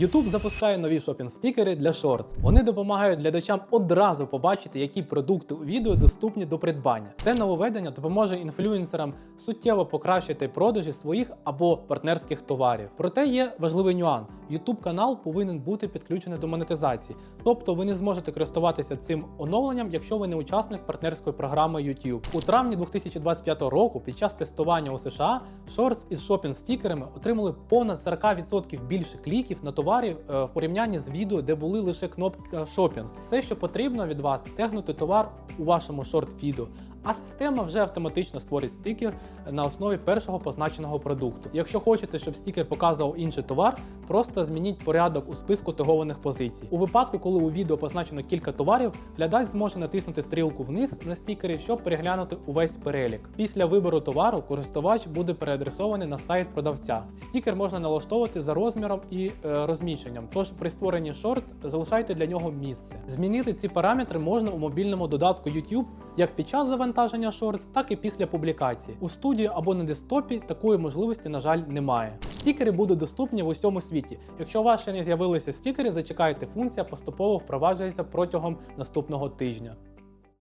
YouTube запускає нові шопінг-стікери для Shorts. Вони допомагають глядачам одразу побачити, які продукти у відео доступні до придбання. Це нововведення допоможе інфлюенсерам суттєво покращити продажі своїх або партнерських товарів. Проте є важливий нюанс: YouTube канал повинен бути підключений до монетизації, тобто ви не зможете користуватися цим оновленням, якщо ви не учасник партнерської програми YouTube. У травні 2025 року, під час тестування у США, Shorts із шопінг-стікерами отримали понад 40% більше кліків на товарі е, в порівнянні з відео, де були лише кнопка шопінг. Все, що потрібно від вас, тегнути товар у вашому шорт-відео. А система вже автоматично створить стикер на основі першого позначеного продукту. Якщо хочете, щоб стікер показував інший товар, просто змініть порядок у списку тегованих позицій. У випадку, коли у відео позначено кілька товарів, глядач зможе натиснути стрілку вниз на стікері, щоб переглянути увесь перелік. Після вибору товару користувач буде переадресований на сайт продавця. Стікер можна налаштовувати за розміром і е, розміщенням. Тож при створенні Shorts залишайте для нього місце. Змінити ці параметри можна у мобільному додатку YouTube як під час завантаження шорс, так і після публікації. У студії або на десктопі такої можливості, на жаль, немає. Стікери будуть доступні в усьому світі. Якщо у вас ще не з'явилися стікери, зачекайте, функція поступово впроваджується протягом наступного тижня.